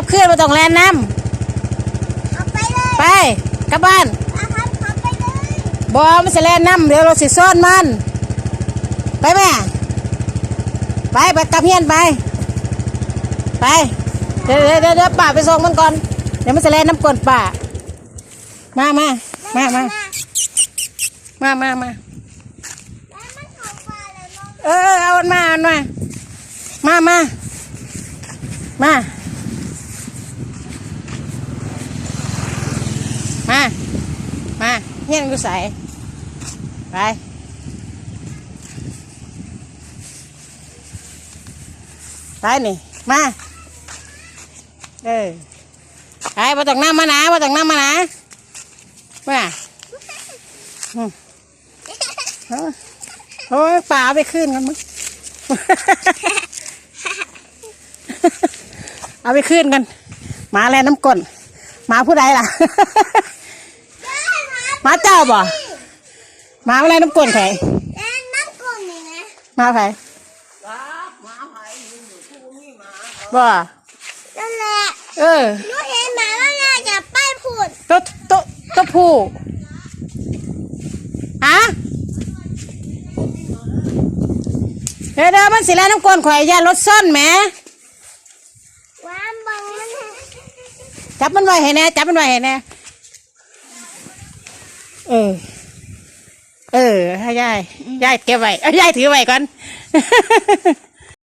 ลับขึ้นมาต้องแลนน้เอาไปเลยำไปกลับบ้านอาครับขับไปเลยบอมันจะแลนน้ำเดี๋ยวเราสิซ่อนมัน ไปแม่ไปไปกลับเฮียนไป ไป เดี๋ยวเดี๋ยวเดี๋ยวเดี๋ยวป้าไปส่งมันก่อน เดี๋ยวมันจะแลนน้ำก่อนป้ามามามามามามามาแล้วมันเข้าป่าแล้วน้องเออเอามันมาเอามันมา มามามา มามาเฮียนกูใส่ไปไปนี่ มา เออไปมาต้องน้ำมานะมาต้องน้ำมานะมาโอ้ยป่าไปขึ้นกันมึงเอาไปขึ้นกันหมาแลน้ำก้นหมาผู้ใดล่ะ หมาเจ้าบ่หมาอะไรน้ำก้นไผแล้วนั่งกลนนี่นะหมาไผบ่นั่นแหละเออหนูเห็นหมาแล้วไงอย่าไปพูดตัวตัวตัวผู้อะเดี๋ยวเดี๋ยวมันสิแล้วน้ำก้นข่อยอย่ารถซ่อนแหมวางบังมันจับมันไว้ให้แน่จับมันไว้ให้แน่ เออ เออให้ยายยายเก็บไว้ยายถือไว้ก่อน